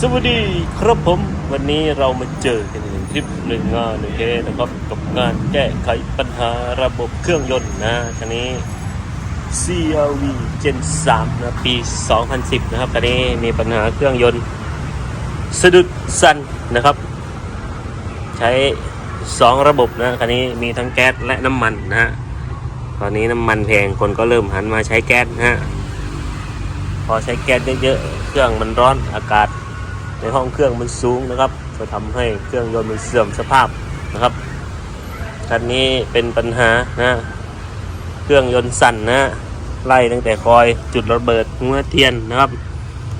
สวัสดีครับผม วันนี้เรามาเจอกันในคลิปหนึ่งงานหนึ่งเคนะครับกับงานแก้ไขปัญหาระบบเครื่องยนต์นะคันนี้ CRV Gen 3นะปี 2010 นะครับคันนี้มีปัญหาเครื่องยนต์สะดุดสั่นนะครับ ใช้ 2 ระบบนะคันนี้มีทั้งแก๊สและน้ำมันนะฮะตอนนี้น้ำมันแพงคนก็เริ่มหันมาใช้แก๊สนะฮะพอใช้แก๊สเยอะๆเครื่องมันร้อนอากาศ ในห้องเครื่องมันสูงนะครับก็ทำให้เครื่องยนต์มันเสื่อมสภาพนะครับคันนี้เป็นปัญหานะเครื่องยนต์สั่นนะไล่ตั้งแต่คอยจุดระเบิดหัวเทียนนะครับ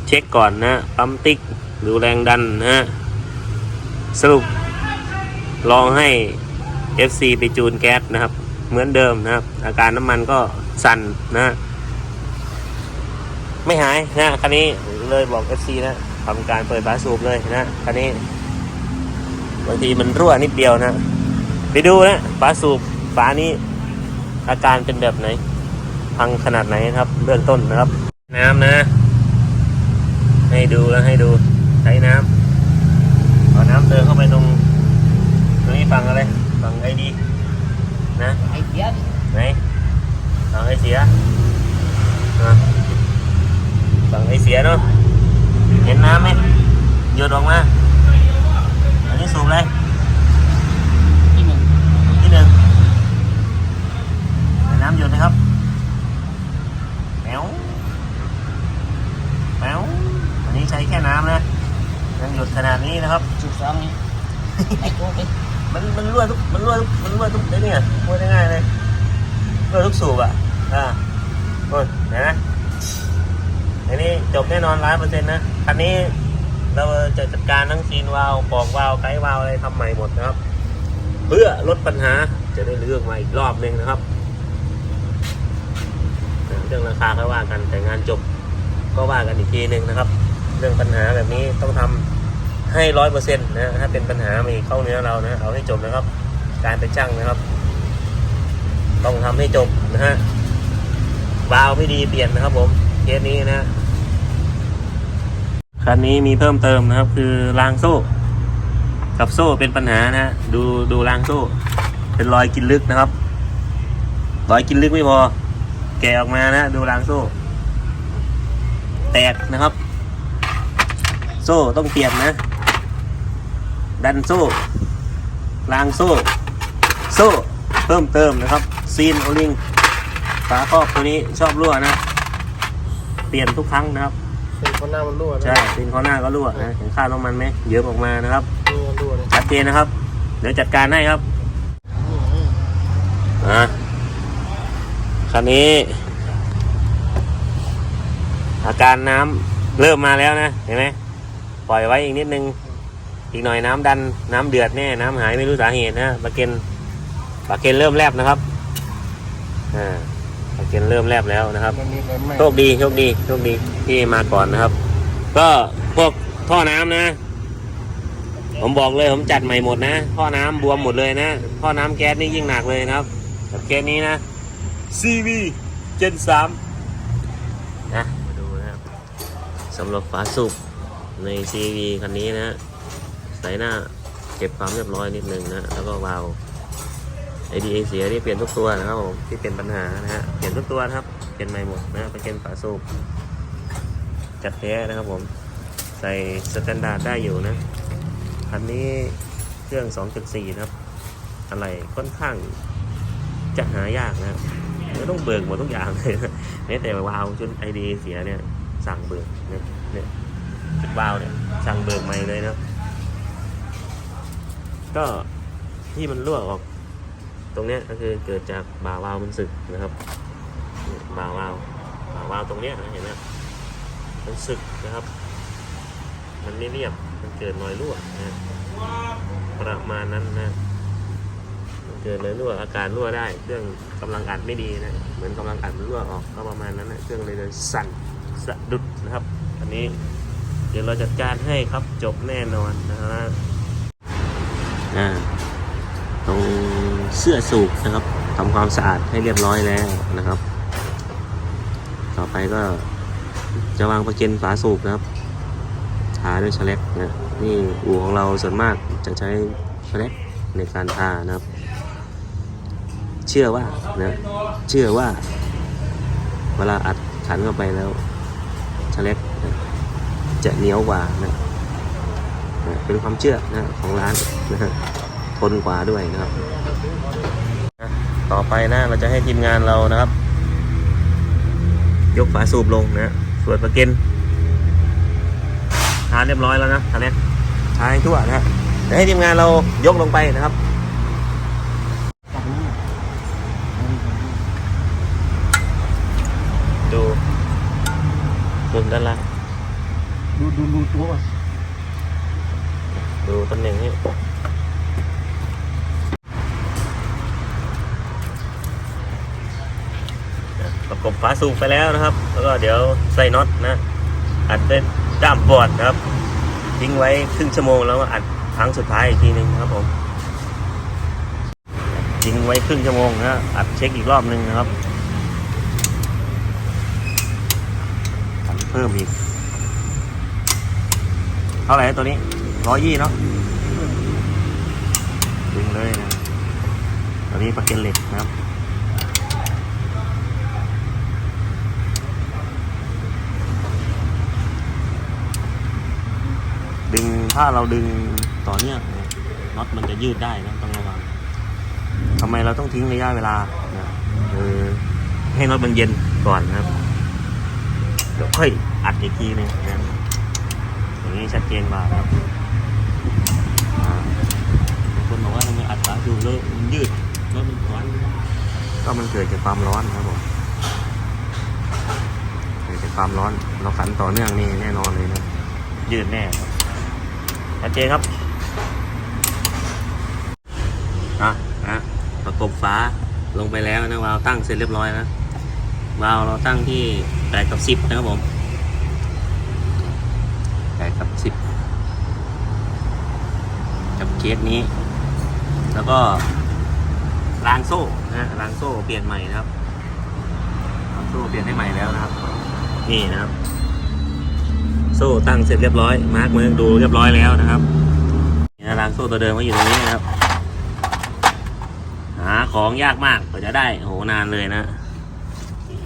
เช็คก่อนนะปั๊มติ๊กดูแรงดันนะ สรุป ลองให้ FC ไปจูนแก๊สนะครับ เหมือนเดิมนะครับ อาการน้ำมันก็สั่นนะ ไม่หายนะคันนี้เลยบอก FC นะ ทำการเปิดฝาสูบเลยนะคันนี้บางทีมันรั่วนิดเดียวนะ ไปดูนะฝาสูบฝานี้ อาการเป็นแบบไหน พังขนาดไหนนะครับเบื้องต้นนะครับ น้ำนะ ให้ดูแล้วให้ดูใช้น้ำเอาน้ำเติมเข้าไปตรงตรงนี้ฝั่งอะไรฝั่งไอดีนะไอ้เจี๊ยบไหนฝั่งไอเสียอะฝั่งไอเสียเนาะ เห็นน้ำไหมหยดออกมา อันนี้สูบเลยที่หนึ่งที่หนึ่งใส่น้ำหยดนะครับแมวแมวอันนี้ใช้แค่น้ำนะยังหยดขนาดนี้นะครับจุดสองนี่ไอ้โก้ไปมันมันรั่วทุกมันรั่วทุกมันรั่วทุกไอ้เนี่ยพูดง่ายๆเลยรั่วทุกสูบอะอ่าโอ้ยเห็นไหมอันนี้ จบแน่นอนร้อยเปอร์เซ็นต์นะคันนี้เราจะจัดการทั้งซีนวาลปอกวาลไกด์วาลอะไรทำใหม่หมดนะครับ เพื่อลดปัญหาจะได้เลือกมาอีกรอบหนึ่งนะครับเรื่องราคาก็ว่ากันแต่งานจบก็ว่ากันอีกทีหนึ่งนะครับ เรื่องปัญหาแบบนี้ต้องทำให้ร้อยเปอร์เซ็นต์นะถ้าเป็นปัญหามีเข้าเนื้อเรานะเอาให้จบนะครับ การเป็นช่างนะครับ ต้องทำให้จบนะฮะวาลไม่ดีเปลี่ยนนะครับผมเคสนี้นะ คันนี้มีเพิ่มเติมนะครับ คือรางโซ่ กับโซ่เป็นปัญหานะดูดูรางโซ่ เป็นรอยกินลึกนะครับ รอยกินลึกไม่พอ แกะออกมานะ ดูรางโซ่ แตกนะครับ โซ่ต้องเปลี่ยนนะ ดันโซ่รางโซ่ โซ่เพิ่มเติมนะครับ ซีนโอลิงฝาครอบตัวนี้ชอบรั่วนะ เปลี่ยนทุกครั้งนะครับ เป็นคนหน้ามันรั่วนะใช่ซีนข้างหน้าก็รั่วนะเห็นค่าน้ำมันไหมเยอะออกมานะครับรั่วรั่วเลยชัดเจนนะครับ เดี๋ยวจัดการให้ครับอืมอะคันนี้ อาการน้ำเริ่มมาแล้วนะเห็นไหมปล่อยไว้อีกนิดนึง อีกหน่อยน้ำดันน้ำเดือดแน่น้ำหายไม่รู้สาเหตุนะปลาเกนปลาเกนเริ่มแลบนะครับอ่าปลา เกนเริ่มแลบแล้วนะครับมันมีอะไรไหมโชคดีโชคดีโชคดีที่มาก่อนนะครับ ก็พวกท่อน้ำนะ ผมบอกเลยผมจัดใหม่หมดนะ ท่อน้ำบวมหมดเลยนะ ท่อน้ำแก๊สนี่ยิ่งหนักเลยนะครับกับแก๊สนี้นะ CV Gen 3นะมาดูนะครับสำหรับฝาสูบใน CV คันนี้นะใส่หน้าเก็บความเรียบร้อยนิดนึงนะ แล้วก็วาล์ว ADA เสียนี่เปลี่ยนทุกตัวนะครับผมที่เป็นปัญหานะฮะเปลี่ยนทุกตัวนะครับเปลี่ยนใหม่หมดนะเป็นเกนฝาสูบจัดแท้นะครับผมใส่สแตนดาร์ดได้อยู่นะคันนี้เครื่อง 2.4 นะครับ อะไรค่อนข้างจะหายากนะครับต้องเบิกหมดทุกอย่างเลยนะแม้แต่วาล์วชุด ID เสียเนี่ยสั่งเบิกเนี่ยเนี่ยชุดวาล์วเนี่ยสั่งเบิกใหม่เลยนะก็ที่มันรั่วออก ตรงเนี้ยก็คือเกิดจากบ่าวาวมันสึกนะครับบ่าวาวบ่าวาวตรงเนี้ยเห็นไหมมันสึกนะครับ มันไม่เรียบมันเกิดรอยรั่วนะประมาณนั้นนะมันเกิดรอยรั่วอาการรั่วได้เครื่องกำลังอัดไม่ดีนะเหมือนกำลังอัดมันรั่วออกก็ประมาณนั้นนะเครื่องเลยเลยสั่นสะดุดนะครับ อันนี้เดี๋ยวเราจัดการให้ครับจบแน่นอนนะฮะอ่า สื้อสูบนะครับทำความสะอาดให้เรียบร้อยแล้วนะครับ ต่อไปก็จะวางประเก็นฝาสูบนะครับทาด้วยชเล็กนะนี่อู่ของเราส่วนมากจะใช้ชเล็กในการทานะครับ เชื่อว่านะเชื่อว่า เวลาอัดขันเข้าไปแล้วชเล็กนะจะเหนียวกว่านะนะเป็นความเชื่อนะของร้านนะทนกว่าด้วยนะครับ ต่อไปนะเราจะให้ทีมงานเรานะครับ ยกฝาสูบลงนะส่วนประเก็นทานเรียบร้อยแล้วนะทานเล็กทาให้ทั่วนะฮะเดี๋ยวให้ทีมงานเรายกลงไปนะครับตักนี่ดูมุมด้านล่างดูดูดูตัวก่อนดูตำแหน่งนี้นะประกบฝาสูบไปแล้วนะครับ แล้วก็เดี๋ยวใส่น็อตนะ อัดด้วยด้ามบอร์ดนะครับ ทิ้งไว้ครึ่งชั่วโมงแล้วอัดครั้งสุดท้ายอีกทีหนึ่งครับผมทิ้งไว้ครึ่งชั่วโมงนะอัดเช็คอีกรอบหนึ่งนะครับอัดเพิ่มอีก เท่าไหร่ตัวนี้ร้อยยี่เนาะดึงเลยนะตัวนี้ประเก็นเหล็กนะครับ ดึงถ้าเราดึงต่อเนื่องเนี่ยน็อตมันจะยืดได้นะต้องระวังทำไมเราต้องทิ้งระยะเวลานะคือให้น็อตมันเย็นก่อนนะครับเดี๋ยวค่อยอัดอีกทีหนึงนะอย่างนี้ชัดเจนกว่าครับางคนบอกว่าทำไมอัดฝาดูแล้วมันยืดแล้วมันร้อนก็มันเกิดจากความร้อนครับผมเกิดจากความร้อนเราขันต่อเนื่องนี่แน่นอนเลยนะยืดแน่ ชัดเจนครับอะนะประกบฝาลงไปแล้วนะวาล์วตั้งเสร็จเรียบร้อยนะวาล์วเราตั้งที่แปดกับสิบนะครับผมแปดกับสิบกับเคสนี้ แล้วก็รางโซ่นะฮะรางโซ่เปลี่ยนใหม่นะครับรางโซ่เปลี่ยนให้ใหม่แล้วนะครับ นี่นะครับ โซ่ตั้งเสร็จเรียบร้อย มาร์กมือดูเรียบร้อยแล้วนะครับนี่รางโซ่ตัวเดิมก็อยู่ตรงนี้นะครับ หาของยากมากกว่าจะได้โหนานเลยนะ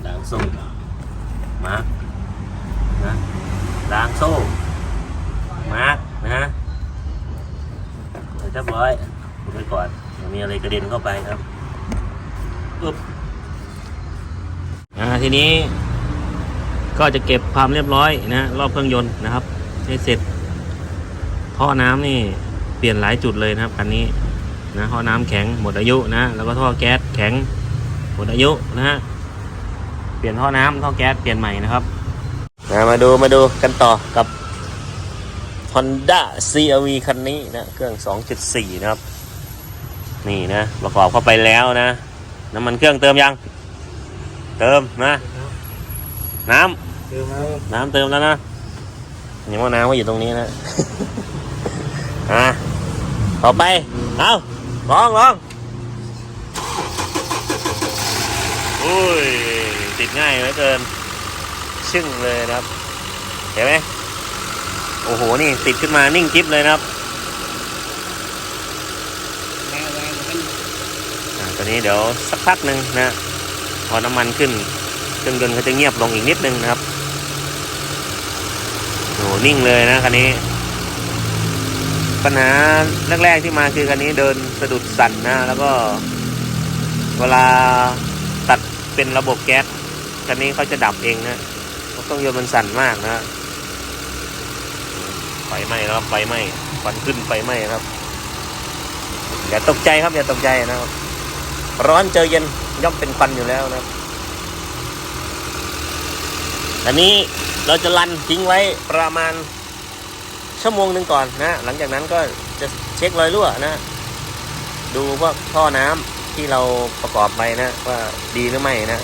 รางโซ่มาร์กนะรางโซ่มาร์กนะเรียบร้อยดูไปก่อนมีอะไรกระเด็นเข้าไปครับปึ๊บอ่าทีนี้ ก็จะเก็บความเรียบร้อยนะรอบเครื่องยนต์นะครับให้เสร็จท่อน้ำนี่เปลี่ยนหลายจุดเลยนะครับคันนี้นะท่อน้ำแข็งหมดอายุนะแล้วก็ท่อแก๊สแข็งหมดอายุนะฮะเปลี่ยนท่อน้ำท่อแก๊สเปลี่ยนใหม่นะครับมาดูมาดูกันต่อกับ Honda CRV คันนี้นะเครื่อง 2.4 นะครับ นี่นะ ประกอบเข้าไปแล้วนะ น้ำมันเครื่องเติมยัง เติมนะ น้ำ เดี๋ยวมาน้ำเติมแล้วนะยังว่าน้ำก็อยู่ตรงนี้นะ อะต่อไป เอาลองลองอุ้ย ติดง่ายเหลือเกิน ชึ่งเลยนะครับ เห็นไหมโอ้โห นี่ติดขึ้นมานิ่งกิ๊บเลยนะครับแม่แรงกันอ่าตอนนี้เดี๋ยวสักพักหนึ่งนะ พอน้ำมันขึ้นเครื่องยนต์เขาจะเงียบลงอีกนิดนึงนะครับ โหนิ่งเลยนะคันนี้ ปัญหาแรกๆที่มาคือคันนี้เดินสะดุดสั่นนะ แล้วก็ เวลาตัดเป็นระบบแก๊สคันนี้เขาจะดับเองนะเพราะเครื่องยนต์มันสั่นมากนะไฟไหม้ครับไฟไหม้ควันขึ้นไฟไหม้ครับ อย่าตกใจครับ อย่าตกใจนะครับ ร้อนเจอเย็นย่อมเป็นควันอยู่แล้วนะครับ อันนี้ เราจะลันทิ้งไว้ประมาณชั่วโมงหนึ่งก่อนนะ หลังจากนั้นก็จะเช็ครอยรั่วนะ ดูพวกท่อน้ำที่เราประกอบไปนะ ว่าดีหรือไม่นะ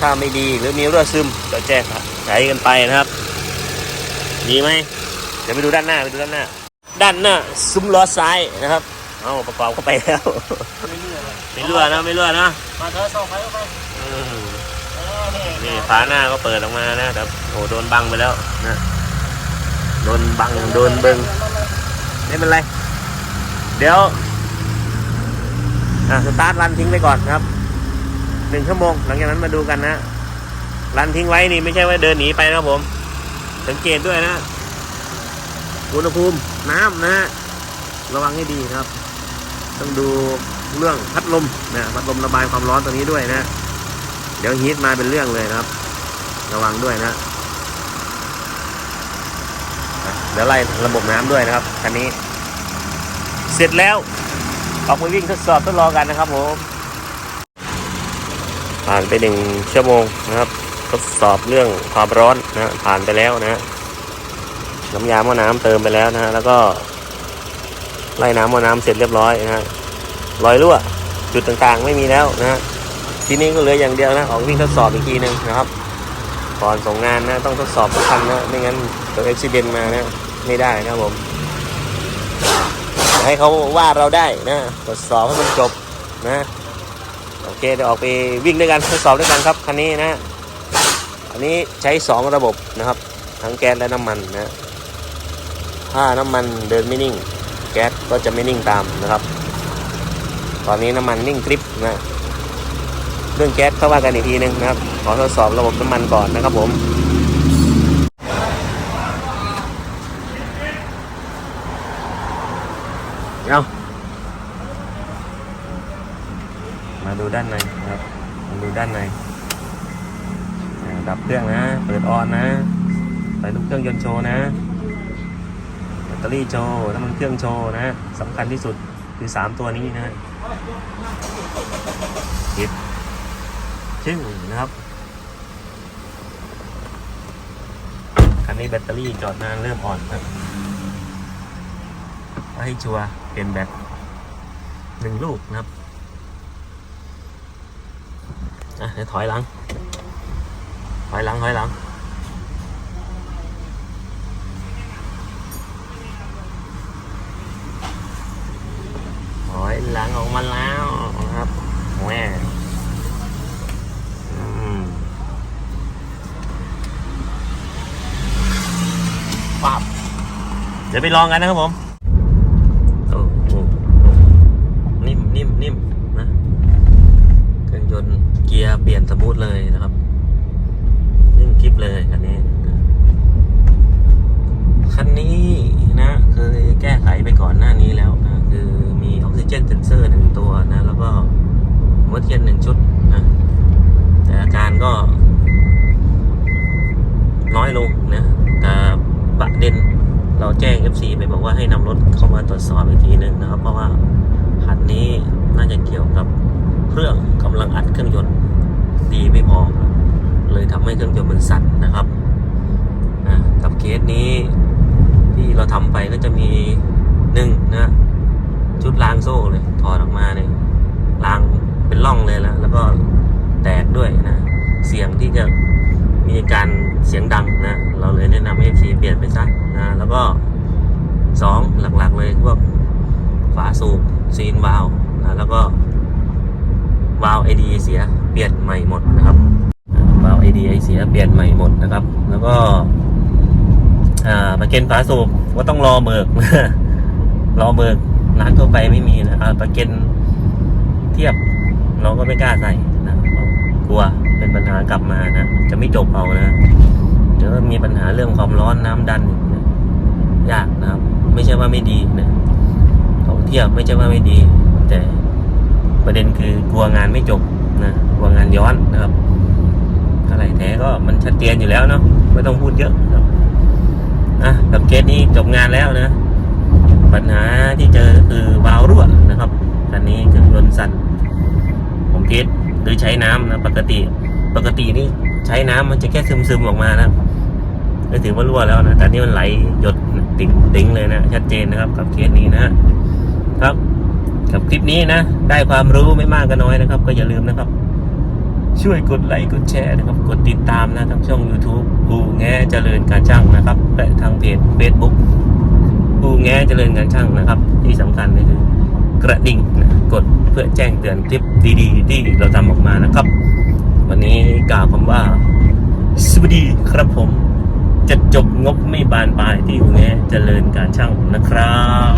ถ้าไม่ดีหรือมีรั่วซึมก็แจ้งไขกันไปนะครับ ดีไหมเดี๋ยวไปดูด้านหน้าไปดูด้านหน้า ด้านหน้าซุ้มล้อซ้ายนะครับ เอาประกอบเข้าไปแล้วไม่เรื่อยเลยไม่รั่วนะไม่รั่วนะมาเธอส่องไปเข้าไปอืมเออนี่นี่ฝาหน้าก็เปิดออกมานะแต่ โอ้โดนบังไปแล้วนะโดนบังโดนเบิงไม่เป็นไร เดี๋ยวสตาร์ทรันทิ้งไปก่อนครับหนึ่งชั่วโมง หลังจากนั้นมาดูกันนะรันทิ้งไว้นี่ไม่ใช่ว่าเดินหนีไปนะครับผม สังเกตด้วยนะอุณหภูมิน้ำนะระวังให้ดีครับ ต้องดูเรื่องพัดลมนะพัดลมระบายความร้อนตัวนี้ด้วยนะ เดี๋ยวฮีทมาเป็นเรื่องเลยนะครับ ระวังด้วยนะอะ เดี๋ยวไล่ระบบน้ำด้วยนะครับคันนี้ เสร็จแล้วออกไปวิ่งทดสอบทดลองกันนะครับผมผ่านไปหนึ่งชั่วโมงนะครับ ทดสอบเรื่องความร้อนนะผ่านไปแล้วนะน้ำยาหม้อน้ำเติมไปแล้วนะแล้วก็ไล่น้ำหม้อน้ำเสร็จเรียบร้อยนะรอยรั่วจุดต่างๆไม่มีแล้วนะทีนี้ก็เหลืออย่างเดียวนะออกวิ่งทดสอบอีกทีหนึ่งนะครับก่อนส่งงานนะต้องทดสอบทุกคันนะไม่งั้นเกิดอุบิเหตุมานะ ไม่ได้นะครับผมให้เขาว่าเราได้นะทดสอบให้มันจบนะโอเคเดี๋ยวออกไปวิ่งด้วยกันทดสอบด้วยกันครับคันนี้นะอันนี้ใช้ 2 ระบบนะครับ ทั้งแก๊สและน้ำมันนะถ้าน้ำมันเดินไม่นิ่ง แก๊สก็จะไม่นิ่งตามนะครับ ตอนนี้น้ำมันนิ่งกริบนะเรื่องแก๊สเข้าว่ากันอีกทีนึงนะครับขอทดสอบระบบน้ำมันก่อนนะครับผม เอามาดูด้านในครับ มาดูด้านใน ดับเครื่องนะ เปิดออนนะใส่ลูกเครื่องยนต์โชว์นะ แบตเตอรี่โชว์น้ำมันเครื่องโชว์นะสำคัญที่สุดคือ 3 ตัวนี้นะคิดชื่อนะครับ คันนี้แบตเตอรี่จอดนานเริ่มอ่อนครับาให้ชัวร์เปลี่ยนแบตหนึ่งลูกนะครับอะเดี๋ยวถอยหลัง ถอยหลัง ถอยหลัง ถอยหลังออกมาแล้วนะครับแหม่ปับเดี๋ยวไปลองกันนะครับผมโอ้โหนิ่มนิ่มนิ่มนะเครื่องยนต์เกีย ร์เปลี่ยนสมูทเลยนะครับ นิ่มคลิปเลยคันนี้ คันนี้นะเคยแก้ไขไปก่อนหน้านี้แล้วนะคือมีออกซิเจนเซนเซอร์หนึ่งตัวนะ แล้วก็หัวเทียนหนึ่งชุดนะแต่อาการก็ น้อยลงนะแต่ประเด็นเราแจ้ง FC ไปบอกว่าให้นำรถเข้ามาตรวจสอบอีกทีหนึ่งนะครับ เพราะว่าคันนี้น่าจะเกี่ยวกับเครื่องกำลังอัดเครื่องยนต์ ดีไม่พอเลยทำให้เครื่องยนต์มันสั่นนะครับนะกับเคสนี้ที่เราทำไปก็จะมีหนึ่งนะชุดล้างโซ่เลยถอดออกมาเนี่ยล้างเป็นร่องเลยแล้ว แล้วก็แตกด้วยนะเสียงที่จะมีการเสียงดังนะเราเลยแนะนำให้ซีเปลี่ยนไปซะนะแล้วก็สองหลักๆเลยพวกฝาสูบซีนวาล์วนะแล้วก็วาล์วไอดีเสีย เปลี่ยนใหม่หมดนะครับวาล์วไอดีไอเสียเปลี่ยนใหม่หมดนะครับ แล้วก็อ่าประเกันฝาสูบก็ต้องรอเบิกรอเบิกร้านทั่วไปไม่มีนะอ่าประเกันเทียบเราก็ไม่กล้าใส่นะกลัวเป็นปัญหากลับมานะจะไม่จบเอานะเดี๋ยวมีปัญหาเรื่องความร้อนน้ำดันนะยากนะครับ ไม่ใช่ว่าไม่ดีนะของเทียบไม่ใช่ว่าไม่ดี แต่ประเด็นคือกลัวงานไม่จบ นะกลัวงานย้อนนะครับอะไรแท้ก็มันชัดเจนอยู่แล้วเนาะไม่ต้องพูดเยอะนะครับอะกับเคสนี้จบงานแล้วนะ ปัญหาที่เจอคือวาล์วรั่วนะครับอันนี้เครื่องยนต์สั่นผมเคสโดยใช้น้ำนะปกติปกตินี่ใช้น้ำมันจะแค่ซึมซึมๆออกมานะก็ถือว่ารั่วแล้วนะแต่นี่มันไหลหยดติ๋งติ๋งเลยนะชัดเจนนะครับ กับเคสนี้นะครับ กับคลิปนี้นะ ได้ความรู้ไม่มากก็น้อยนะครับ ก็อย่าลืมนะครับ ช่วยกดไลค์กดแชร์นะครับ กดติดตามนะทางช่อง YouTube ปูแง่เจริญการช่างนะครับและทางเพจ Facebook ปูแง่เจริญการช่างนะครับ ที่สำคัญก็คือกระดิ่งนะกดเพื่อแจ้งเตือนคลิปดีๆ ที่เราทำออกมานะครับ วันนี้กล่าวคำว่า สวัสดีครับผมจะจบงบไม่บานปลายที่คุณแม่เจริญการช่างนะครับ